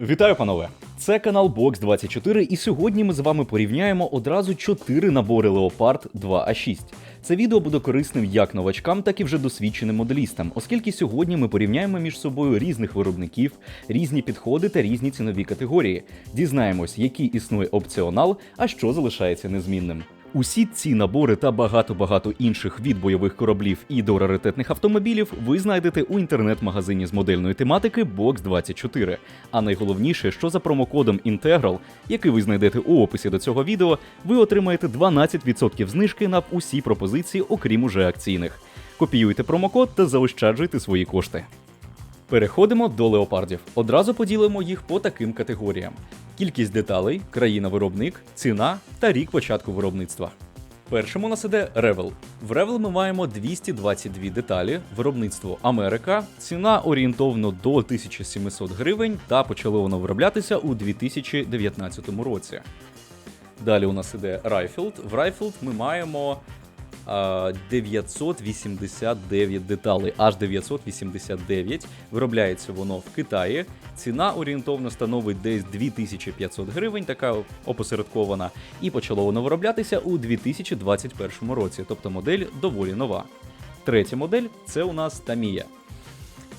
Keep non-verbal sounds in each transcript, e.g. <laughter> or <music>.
Вітаю, панове! Це канал Box24, і сьогодні ми з вами порівняємо одразу 4 набори Leopard 2A6. Це відео буде корисним як новачкам, так і вже досвідченим моделістам, оскільки сьогодні ми порівняємо між собою різних виробників, різні підходи та різні цінові категорії. Дізнаємось, який існує опціонал, а що залишається незмінним. Усі ці набори та багато-багато інших від бойових кораблів і до раритетних автомобілів ви знайдете у інтернет-магазині з модельної тематики Box24. А найголовніше, що за промокодом Integral, який ви знайдете у описі до цього відео, ви отримаєте 12% знижки на усі пропозиції, окрім уже акційних. Копіюйте промокод та заощаджуйте свої кошти. Переходимо до леопардів. Одразу поділимо їх по таким категоріям: кількість деталей, країна-виробник, ціна та рік початку виробництва. Першим у нас іде Revel. В Revel ми маємо 222 деталі, виробництво Америка, ціна орієнтовно до 1700 гривень та почало воно вироблятися у 2019 році. Далі у нас іде Rifled. В Rifled ми маємо 989 деталей, аж 989. Виробляється воно в Китаї. Ціна орієнтовно становить десь 2500 гривень, така опосередкована, і почало воно вироблятися у 2021 році, тобто модель доволі нова. Третя модель це у нас Tamiya.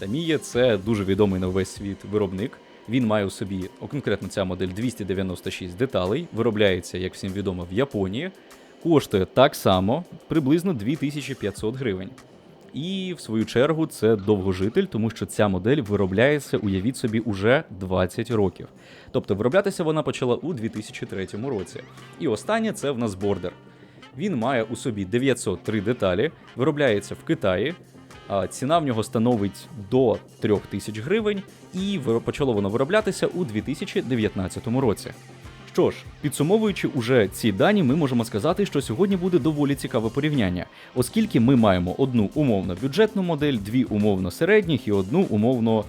Tamiya – це дуже відомий на весь світ виробник. Він має у собі, конкретно ця модель 296 деталей, виробляється, як всім відомо, в Японії, коштує так само приблизно 2500 гривень. І в свою чергу це довгожитель, тому що ця модель виробляється, уявіть собі, уже 20 років. Тобто вироблятися вона почала у 2003 році. І останнє це в нас бордер. Він має у собі 903 деталі, виробляється в Китаї. А ціна в нього становить до 3000 гривень, і почало воно вироблятися у 2019 році. Що ж, підсумовуючи уже ці дані, ми можемо сказати, що сьогодні буде доволі цікаве порівняння, оскільки ми маємо одну умовно бюджетну модель, дві умовно середніх і одну умовно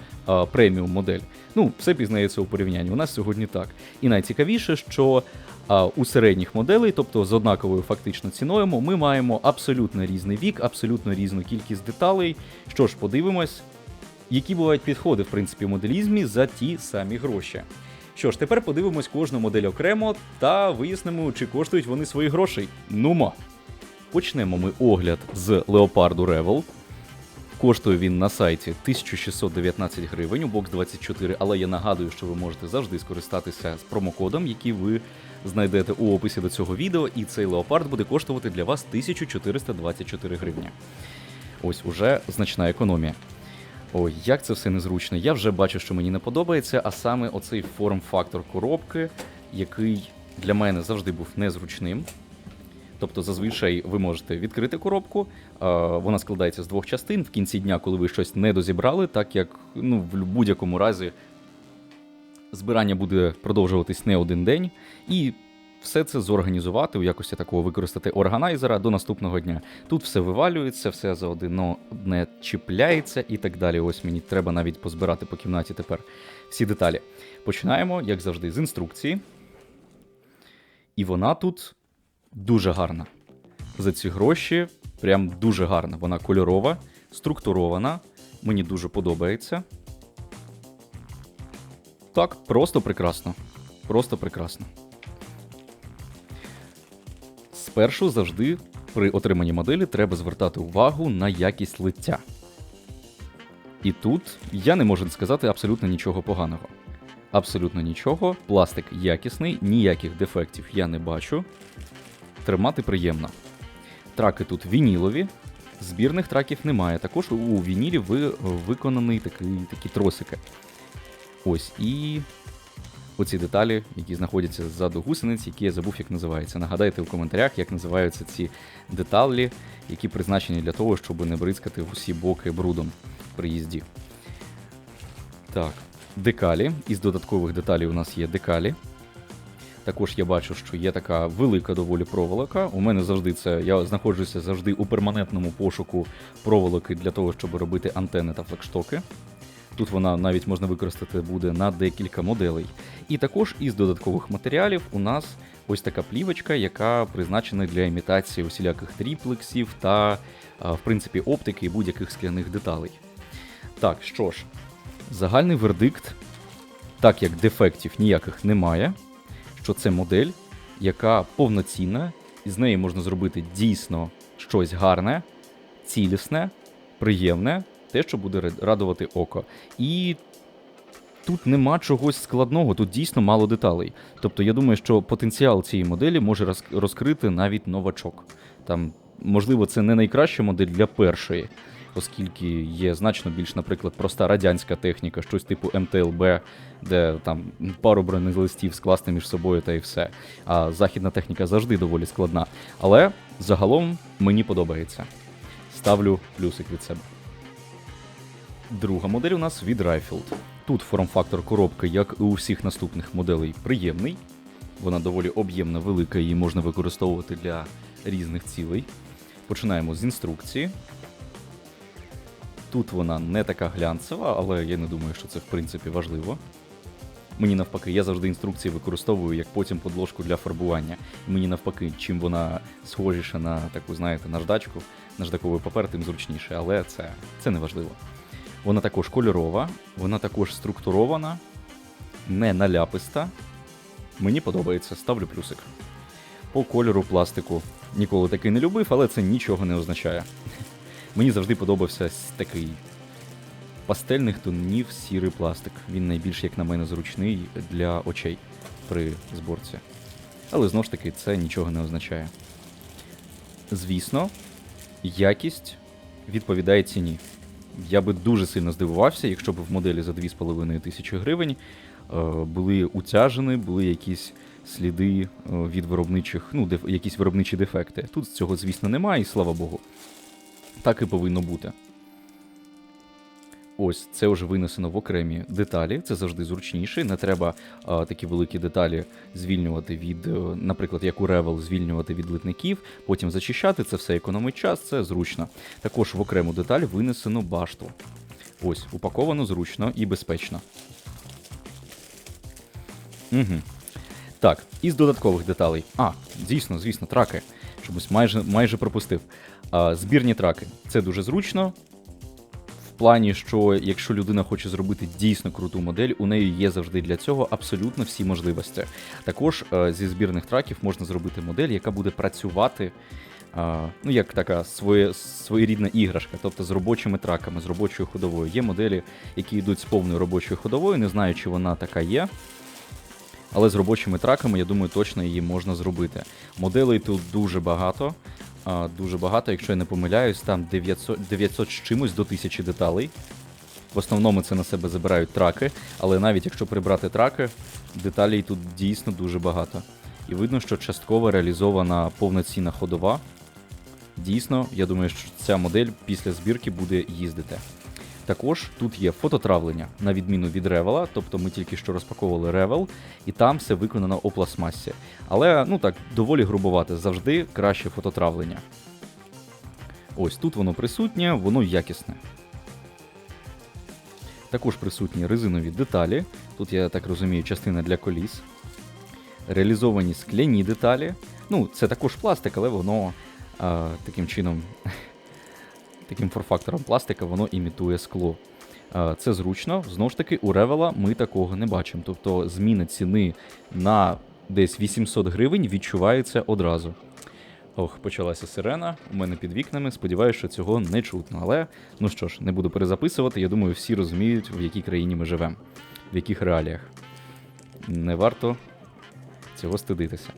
преміум модель. Ну, все пізнається у порівнянні. У нас сьогодні так. І найцікавіше, що а, у середніх моделей, тобто з однаковою фактично ціною, ми маємо абсолютно різний вік, абсолютно різну кількість деталей. Що ж, подивимось, які бувають підходи в принципі моделізмі за ті самі гроші. Що ж, тепер подивимось кожну модель окремо та вияснимо, чи коштують вони свої грошей. Нумо. Почнемо ми огляд з леопарду Revel. Коштує він на сайті 1619 гривень у бокс 24, але я нагадую, що ви можете завжди скористатися з промокодом, який ви знайдете у описі до цього відео, і цей леопард буде коштувати для вас 1424 гривні. Ось уже значна економія. Ой, як це все незручно. Я вже бачу, що мені не подобається, а саме оцей форм-фактор коробки, який для мене завжди був незручним. Тобто, зазвичай ви можете відкрити коробку, вона складається з двох частин в кінці дня, коли ви щось не дозібрали, так як ну, в будь-якому разі збирання буде продовжуватись не один день, і все це зорганізувати у якості такого використати органайзера до наступного дня. Тут все вивалюється, все заодно не чіпляється і так далі. Ось мені треба навіть позбирати по кімнаті тепер всі деталі. Починаємо, як завжди, з інструкції. І вона тут дуже гарна. За ці гроші прям дуже гарна. Вона кольорова, структурована. Мені дуже подобається. Так, просто прекрасно. Просто прекрасно. Спершу завжди при отриманні моделі треба звертати увагу на якість лиття. І тут я не можу сказати абсолютно нічого поганого. Абсолютно нічого. Пластик якісний, ніяких дефектів я не бачу. Тримати приємно. Траки тут вінілові, збірних траків немає. Також у вінілі ви, виконаний такий, такі тросики. Ось і оці деталі, які знаходяться ззаду гусениць, які я забув, як називаються. Нагадайте в коментарях, як називаються ці деталі, які призначені для того, щоб не бризкати усі боки брудом при їзді. Так, декалі. Із додаткових деталей у нас є декалі. Також я бачу, що є така велика доволі проволока. У мене завжди це. Я знаходжуся завжди у перманентному пошуку проволоки для того, щоб робити антени та флагштоки. Тут вона навіть можна використати буде на декілька моделей. І також із додаткових матеріалів у нас ось така плівочка, яка призначена для імітації усіляких тріплексів та, в принципі, оптики будь-яких скляних деталей. Так, що ж, загальний вердикт так як дефектів ніяких немає, що це модель, яка повноцінна, і з неї можна зробити дійсно щось гарне, цілісне, приємне, те, що буде радувати око. І тут нема чогось складного, тут дійсно мало деталей. Тобто я думаю, що потенціал цієї моделі може розкрити навіть новачок. Там, можливо, це не найкраща модель для першої, оскільки є значно більш, наприклад, проста радянська техніка, щось типу МТЛБ, де там пару бронелистів скласти між собою та і все. А західна техніка завжди доволі складна. Але загалом мені подобається. Ставлю плюсик від себе. Друга модель у нас від Rifled. Тут форм-фактор коробки, як і у всіх наступних моделей, приємний. Вона доволі об'ємна, велика, її можна використовувати для різних цілей. Починаємо з інструкції. Тут вона не така глянцева, але я не думаю, що це в принципі важливо. Мені навпаки, я завжди інструкції використовую як потім подложку для фарбування. Мені навпаки, чим вона схожіша на таку, знаєте, наждачку, наждаковий папер, тим зручніше, але це, це не важливо. Вона також кольорова, вона також структурована, не наляписта. Мені подобається, ставлю плюсик. По кольору пластику ніколи такий не любив, але це нічого не означає. <laughs> Мені завжди подобався такий пастельних тонів сірий пластик. Він найбільш, як на мене, зручний для очей при зборці. Але знову ж таки, це нічого не означає. Звісно, якість відповідає ціні. Я би дуже сильно здивувався, якщо б в моделі за 2,5 тисячі гривень е, були утяжені, були якісь сліди е, від виробничих, ну, якісь виробничі дефекти. Тут цього, звісно, немає, і слава Богу. Так і повинно бути. Ось це вже винесено в окремі деталі. Це завжди зручніше. Не треба а, такі великі деталі звільнювати від, е, наприклад, як у Revel, звільнювати від литників, потім зачищати. Це все економить час, це зручно. Також в окрему деталь винесено башту. Ось, упаковано зручно і безпечно. Угу. Так, із додаткових деталей. А, дійсно, звісно, траки. Чомусь майже, майже пропустив. А, збірні траки. Це дуже зручно. Плані, що якщо людина хоче зробити дійсно круту модель, у неї є завжди для цього абсолютно всі можливості. Також е, зі збірних траків можна зробити модель, яка буде працювати. Ну, як така своє, своєрідна іграшка, тобто з робочими траками, з робочою ходовою. Є моделі, які йдуть з повною робочою ходовою, не знаю, чи вона така є. Але з робочими траками, я думаю, точно її можна зробити. Моделей тут дуже багато. А, Дуже багато, якщо я не помиляюсь, там 900, 900 з чимось до 1000 деталей. В основному це на себе забирають траки, але навіть якщо прибрати траки, деталей тут дійсно дуже багато. І видно, що частково реалізована повноцінна ходова. Дійсно, я думаю, що ця модель після збірки буде їздити. Також тут є фототравлення, на відміну від ревела, тобто ми тільки що розпаковували ревел, і там все виконано у пластмасі. Але, ну так, доволі грубувати, завжди краще фототравлення. Ось тут воно присутнє, воно якісне. Також присутні резинові деталі. Тут, я так розумію, частина для коліс. Реалізовані скляні деталі. Ну, це також пластик, але воно а, таким чином таким форфактором пластика воно імітує скло. Е, Це зручно. Знову ж таки, у Ревела ми такого не бачимо. Тобто зміна ціни на десь 800 гривень відчувається одразу. Ох, почалася сирена у мене під вікнами. Сподіваюся, що цього не чутно. Але ну що ж, не буду перезаписувати. Я думаю, всі розуміють, в якій країні ми живемо, в яких реаліях. Не варто цього стидитися.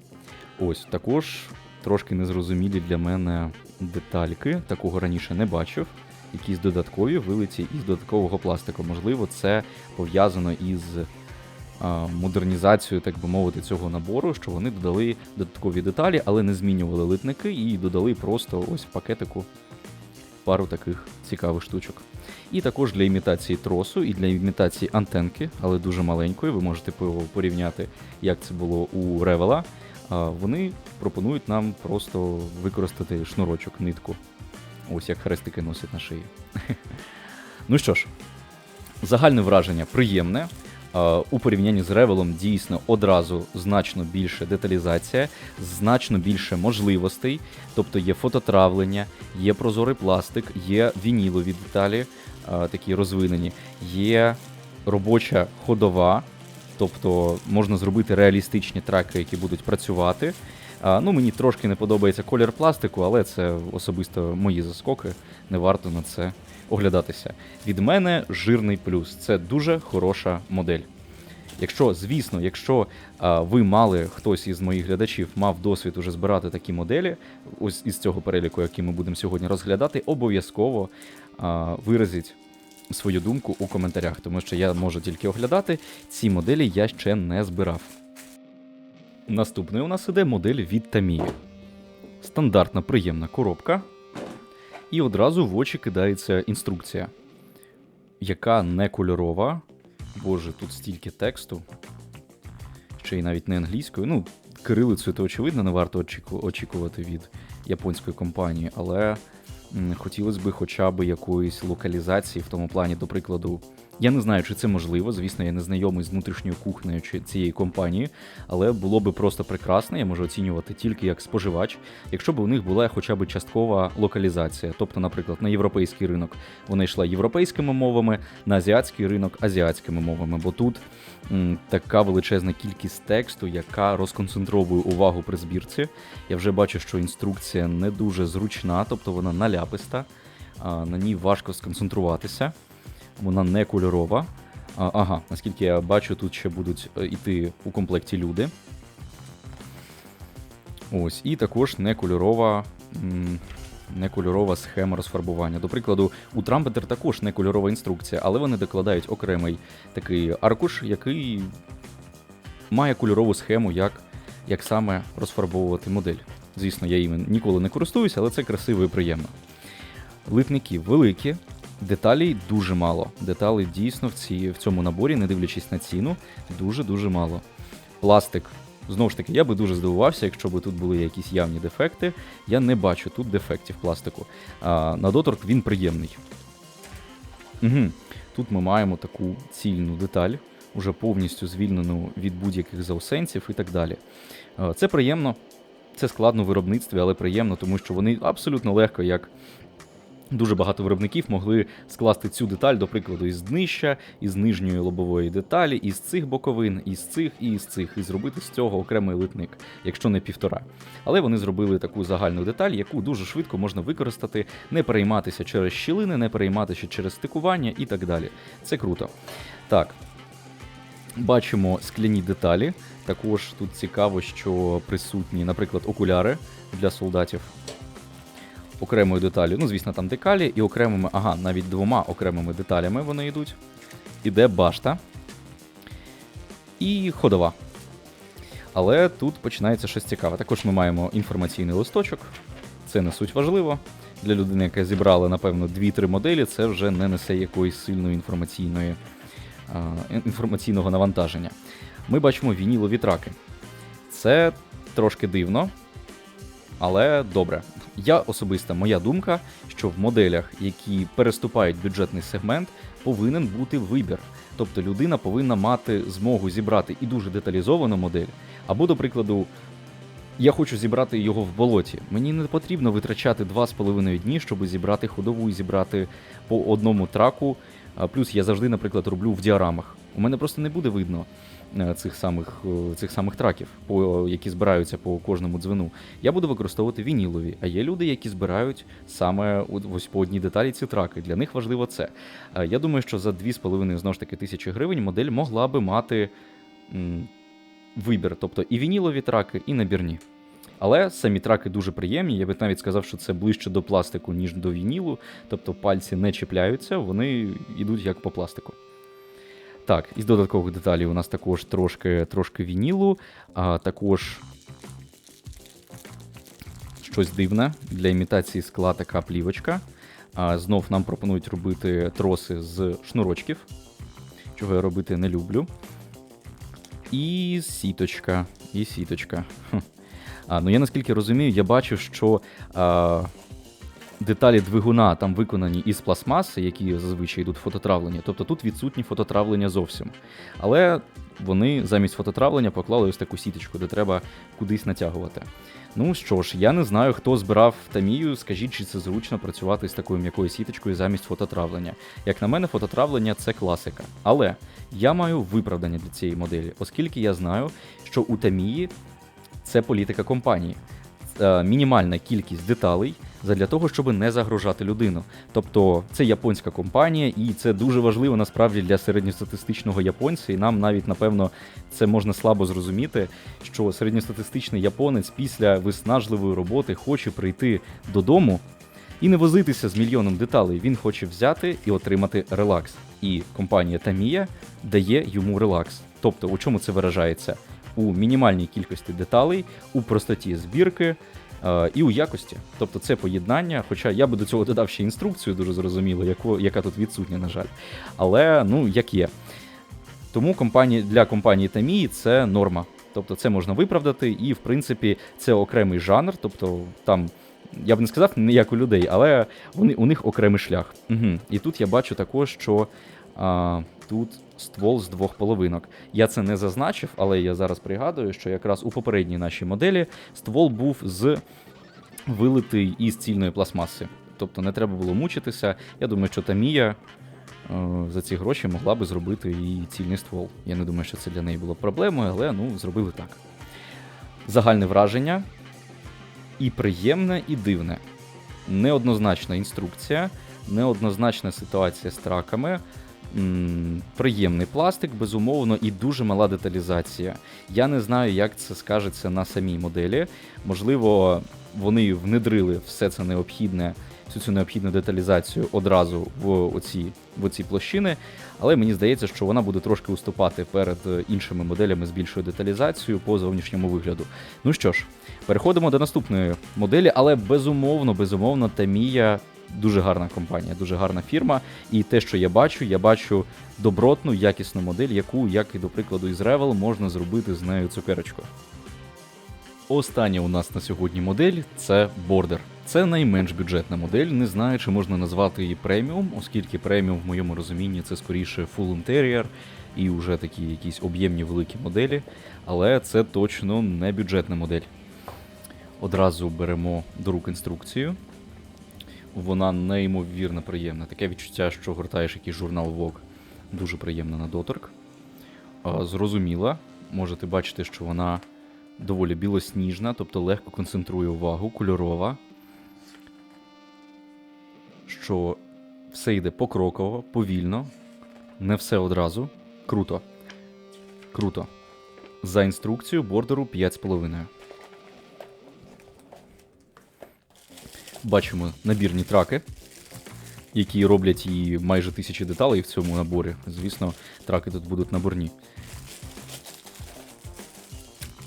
Ось також трошки незрозумілі для мене детальки. Такого раніше не бачив. Якісь додаткові вилиті із додаткового пластику. Можливо, це пов'язано із а, модернізацією, так би мовити, цього набору, що вони додали додаткові деталі, але не змінювали литники і додали просто ось в пакетику пару таких цікавих штучок. І також для імітації тросу і для імітації антенки, але дуже маленької. Ви можете порівняти, як це було у Ревела. Вони пропонують нам просто використати шнурочок, нитку. Ось як хрестики носять на шиї. <laughs> ну що ж, загальне враження приємне. У порівнянні з ревелом дійсно одразу значно більше деталізація, значно більше можливостей. Тобто є фототравлення, є прозорий пластик, є вінілові деталі, такі розвинені, є робоча ходова, Тобто можна зробити реалістичні траки, які будуть працювати. Ну, мені трошки не подобається колір пластику, але це особисто мої заскоки. Не варто на це оглядатися. Від мене жирний плюс. Це дуже хороша модель. Якщо, звісно, якщо а, ви мали хтось із моїх глядачів мав досвід уже збирати такі моделі, ось із цього переліку, який ми будемо сьогодні розглядати, обов'язково виразіть свою думку у коментарях, тому що я можу тільки оглядати. Ці моделі я ще не збирав. Наступний у нас іде модель від Tamiya. Стандартна приємна коробка. І одразу в очі кидається інструкція, яка не кольорова. Боже, тут стільки тексту. Ще й навіть не англійською. Ну, кирилицею то очевидно, не варто очікувати від японської компанії, але хотілося б хоча б якоїсь локалізації в тому плані, до прикладу. Я не знаю, чи це можливо. Звісно, я не знайомий з внутрішньою кухнею чи цієї компанії, але було би просто прекрасно, я можу оцінювати тільки як споживач, якщо б у них була хоча б часткова локалізація. Тобто, наприклад, на європейський ринок вона йшла європейськими мовами, на азіатський ринок азіатськими мовами, бо тут м, така величезна кількість тексту, яка розконцентровує увагу при збірці. Я вже бачу, що інструкція не дуже зручна, тобто вона наляписта, на ній важко сконцентруватися, вона не кольорова. А, ага, наскільки я бачу, тут ще будуть е, іти у комплекті люди. Ось, і також некольорова, м, некольорова схема розфарбування. До прикладу, у Трампетер також некольорова інструкція, але вони докладають окремий такий аркуш, який має кольорову схему, як, як саме розфарбовувати модель. Звісно, я їм ніколи не користуюся, але це красиво і приємно. Литники великі, деталей дуже мало. Деталей дійсно в, ці, в цьому наборі, не дивлячись на ціну, дуже-дуже мало. Пластик. Знову ж таки, я би дуже здивувався, якщо б тут були якісь явні дефекти. Я не бачу тут дефектів пластику. А, на доторк він приємний. Угу. Тут ми маємо таку цільну деталь, уже повністю звільнену від будь-яких заусенців і так далі. Це приємно, це складно в виробництві, але приємно, тому що вони абсолютно легко, як Дуже багато виробників могли скласти цю деталь, до прикладу, із днища, із нижньої лобової деталі, із цих боковин, із цих і із цих, і зробити з цього окремий литник, якщо не півтора. Але вони зробили таку загальну деталь, яку дуже швидко можна використати, не перейматися через щілини, не перейматися через стикування і так далі. Це круто. Так. Бачимо скляні деталі. Також тут цікаво, що присутні, наприклад, окуляри для солдатів окремою деталю. Ну, звісно, там декалі і окремими, ага, навіть двома окремими деталями вони йдуть. Іде башта і ходова. Але тут починається щось цікаве. Також ми маємо інформаційний листочок. Це не суть важливо. Для людини, яка зібрала, напевно, 2-3 моделі, це вже не несе якоїсь сильної інформаційної, а, інформаційного навантаження. Ми бачимо вінілові траки. Це трошки дивно, але добре. Я особиста моя думка, що в моделях, які переступають бюджетний сегмент, повинен бути вибір. Тобто людина повинна мати змогу зібрати і дуже деталізовану модель, або, до прикладу, я хочу зібрати його в болоті. Мені не потрібно витрачати 2,5 дні, щоб зібрати ходову і зібрати по одному траку. Плюс я завжди, наприклад, роблю в діарамах. У мене просто не буде видно е, цих самих, е, цих самих траків, по, які збираються по кожному дзвіну. Я буду використовувати вінілові, а є люди, які збирають саме ось по одній деталі ці траки. Для них важливо це. Е, Я думаю, що за 2,5 знову ж таки тисячі гривень модель могла би мати м, вибір, тобто і вінілові траки, і набірні. Але самі траки дуже приємні. Я би навіть сказав, що це ближче до пластику, ніж до вінілу. Тобто пальці не чіпляються, вони йдуть як по пластику. Так, із додаткових деталей у нас також трошки, трошки вінілу, а також щось дивне для імітації скла така плівочка. А знов нам пропонують робити троси з шнурочків, чого я робити не люблю. І сіточка. І сіточка. А, ну я наскільки розумію, я бачу, що а, деталі двигуна там виконані із пластмаси, які зазвичай йдуть фототравлення. Тобто тут відсутні фототравлення зовсім. Але вони замість фототравлення поклали ось таку сіточку, де треба кудись натягувати. Ну що ж, я не знаю, хто збирав Тамію. Скажіть, чи це зручно працювати з такою м'якою сіточкою замість фототравлення. Як на мене, фототравлення це класика. Але я маю виправдання для цієї моделі, оскільки я знаю, що у Тамії це політика компанії. Е, Мінімальна кількість деталей для того, щоб не загрожати людину. Тобто це японська компанія, і це дуже важливо насправді для середньостатистичного японця. І нам навіть напевно це можна слабо зрозуміти, що середньостатистичний японець після виснажливої роботи хоче прийти додому і не возитися з мільйоном деталей. Він хоче взяти і отримати релакс. І компанія Tamiya дає йому релакс. Тобто, у чому це виражається? У мінімальній кількості деталей, у простоті збірки і у якості. Тобто це поєднання. Хоча я би до цього додав ще інструкцію, дуже зрозуміло, яку, яка тут відсутня, на жаль. Але ну як є. Тому компанії, для компанії Tamiya це норма. Тобто це можна виправдати, і в принципі це окремий жанр. Тобто там, я б не сказав не як у людей, але вони, у них окремий шлях. Угу. І тут я бачу також, що а, тут ствол з двох половинок. Я це не зазначив, але я зараз пригадую, що якраз у попередній нашій моделі ствол був з вилитий із цільної пластмаси. Тобто не треба було мучитися. Я думаю, що Тамія е, за ці гроші могла би зробити і цільний ствол. Я не думаю, що це для неї було проблемою, але ну, зробили так. Загальне враження і приємне, і дивне. Неоднозначна інструкція, неоднозначна ситуація з траками. Приємний пластик, безумовно, і дуже мала деталізація. Я не знаю, як це скажеться на самій моделі. Можливо, вони внедрили все це необхідне, всю цю необхідну деталізацію одразу в оці, в оці площини, але мені здається, що вона буде трошки уступати перед е, іншими моделями з більшою деталізацією по зовнішньому вигляду. Ну що ж, переходимо до наступної моделі, але безумовно, безумовно, Тамія дуже гарна компанія, дуже гарна фірма. І те, що я бачу, я бачу добротну, якісну модель, яку, як і до прикладу, із Revel, можна зробити з нею цукерочку. Остання у нас на сьогодні модель це Border. Це найменш бюджетна модель. Не знаю, чи можна назвати її преміум, оскільки преміум в моєму розумінні це скоріше full interior і вже такі якісь об'ємні великі моделі. Але це точно не бюджетна модель. Одразу беремо до рук інструкцію. Вона неймовірно приємна. Таке відчуття, що гортаєш якийсь журнал Vogue. Дуже приємна на доторк. Зрозуміла. Можете бачити, що вона доволі білосніжна, тобто легко концентрує увагу, кольорова. Що все йде покроково, повільно, не все одразу. Круто. Круто. За інструкцією бордеру 5,5. Бачимо набірні траки, які роблять її майже тисячі деталей в цьому наборі. Звісно, траки тут будуть наборні.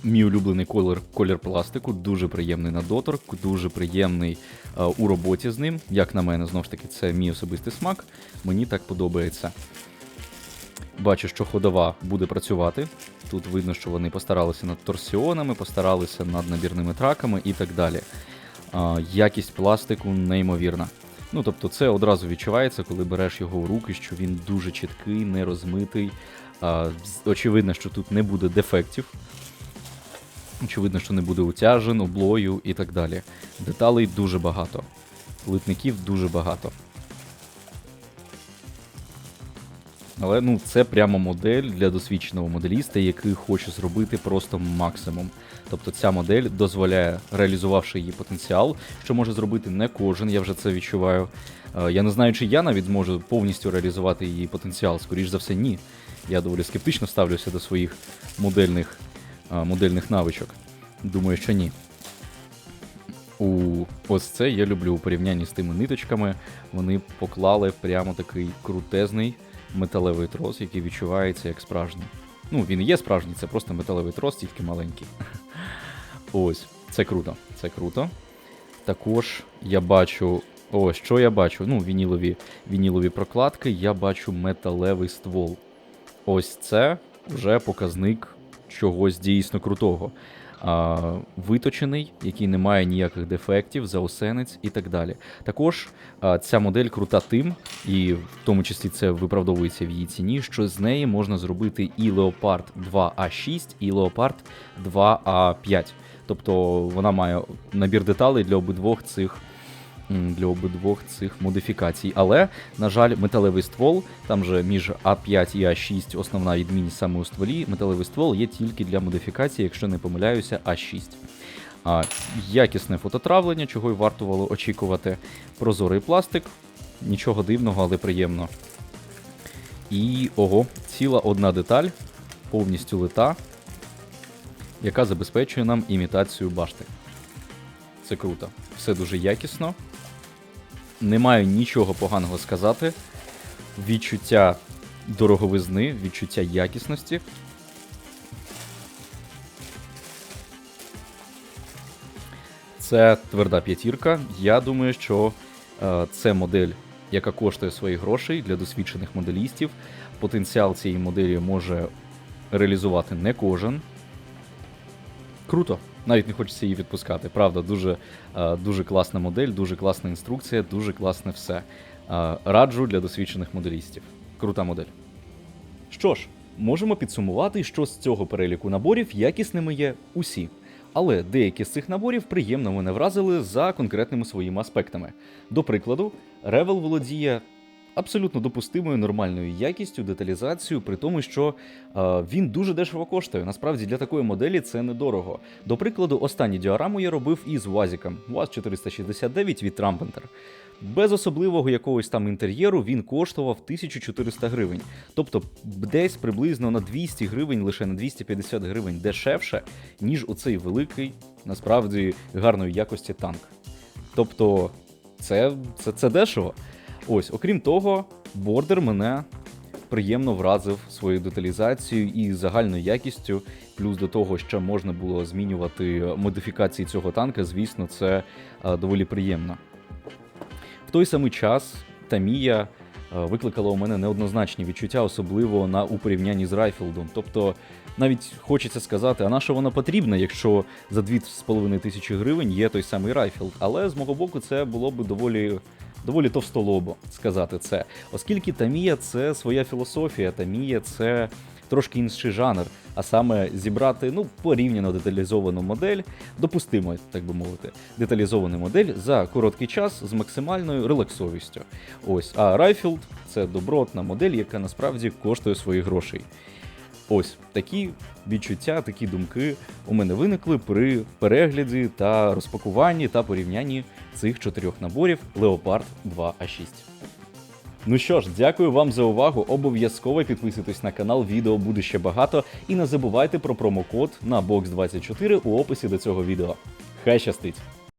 Мій улюблений колір, колір пластику, дуже приємний на доторк, дуже приємний е, у роботі з ним. Як на мене, знову ж таки, це мій особистий смак. Мені так подобається. Бачу, що ходова буде працювати. Тут видно, що вони постаралися над торсіонами, постаралися над набірними траками і так далі. Якість пластику неймовірна. Ну, тобто, це одразу відчувається, коли береш його в руки, що він дуже чіткий, не розмитий. Очевидно, що тут не буде дефектів. Очевидно, що не буде утяжен, облою і так далі. Деталей дуже багато. Литників дуже багато. Але ну, це прямо модель для досвідченого моделіста, який хоче зробити просто максимум. Тобто ця модель дозволяє, реалізувавши її потенціал, що може зробити не кожен, я вже це відчуваю. Е, Я не знаю, чи я навіть зможу повністю реалізувати її потенціал. Скоріш за все, ні. Я доволі скептично ставлюся до своїх модельних, е, модельних навичок. Думаю, що ні. У ось це я люблю у порівнянні з тими ниточками. Вони поклали прямо такий крутезний металевий трос, який відчувається як справжній. Ну, він і є справжній, це просто металевий трос, тільки маленький. <laughs> Ось, це круто. Це круто. Також я бачу. О, що я бачу? Ну, вінілові, вінілові прокладки, я бачу металевий ствол. Ось це вже показник чогось дійсно крутого. А, виточений, який не має ніяких дефектів, заусенець і так далі. Також а, ця модель крута тим, і в тому числі це виправдовується в її ціні, що з неї можна зробити і Leopard 2A6, і Leopard 2A5. Тобто вона має набір деталей для обидвох цих. Для обидвох цих модифікацій. Але, на жаль, металевий ствол, там же між А5 і А6 основна відмінність саме у стволі, металевий ствол є тільки для модифікації, якщо не помиляюся, А6. А, якісне фототравлення, чого й вартувало очікувати. Прозорий пластик, нічого дивного, але приємно. І ого, ціла одна деталь, повністю лита, яка забезпечує нам імітацію башти. Це круто. Все дуже якісно. Не маю нічого поганого сказати. Відчуття дороговизни, відчуття якісності. Це тверда п'ятірка. Я думаю, що е, це модель, яка коштує своїх грошей для досвідчених моделістів. Потенціал цієї моделі може реалізувати не кожен. Круто. Навіть не хочеться її відпускати. Правда, дуже, е, дуже класна модель, дуже класна інструкція, дуже класне все. Е, Раджу для досвідчених моделістів. Крута модель. Що ж, можемо підсумувати, що з цього переліку наборів якісними є усі. Але деякі з цих наборів приємно мене вразили за конкретними своїми аспектами. До прикладу, Ревел володіє абсолютно допустимою нормальною якістю, деталізацією, при тому, що е, він дуже дешево коштує. Насправді для такої моделі це недорого. До прикладу, останню діораму я робив із УАЗіком УАЗ 469 від Trampanter. Без особливого якогось там інтер'єру він коштував 1400 гривень. Тобто десь приблизно на 200 гривень, лише на 250 гривень дешевше, ніж оцей великий, насправді гарної якості танк. Тобто, це, це, це дешево. Ось, окрім того, бордер мене приємно вразив своєю деталізацією і загальною якістю. Плюс до того, що можна було змінювати модифікації цього танка, звісно, це е, доволі приємно. В той самий час Тамія е, викликала у мене неоднозначні відчуття, особливо на у порівнянні з Райфілдом. Тобто, навіть хочеться сказати, а на що вона потрібна, якщо за 2,5 тисячі гривень є той самий Райфілд. Але з мого боку, це було б доволі. Доволі товстолобо сказати це, оскільки Тамія це своя філософія, Тамія це трошки інший жанр, а саме зібрати ну порівняно деталізовану модель, допустимо, так би мовити, деталізовану модель за короткий час з максимальною релаксовістю. Ось, а Райфілд це добротна модель, яка насправді коштує своїх грошей. Ось такі відчуття, такі думки у мене виникли при перегляді та розпакуванні та порівнянні цих чотирьох наборів Leopard 2A6. Ну що ж, дякую вам за увагу. Обов'язково підписуйтесь на канал, відео буде ще багато. І не забувайте про промокод на Box24 у описі до цього відео. Хай щастить!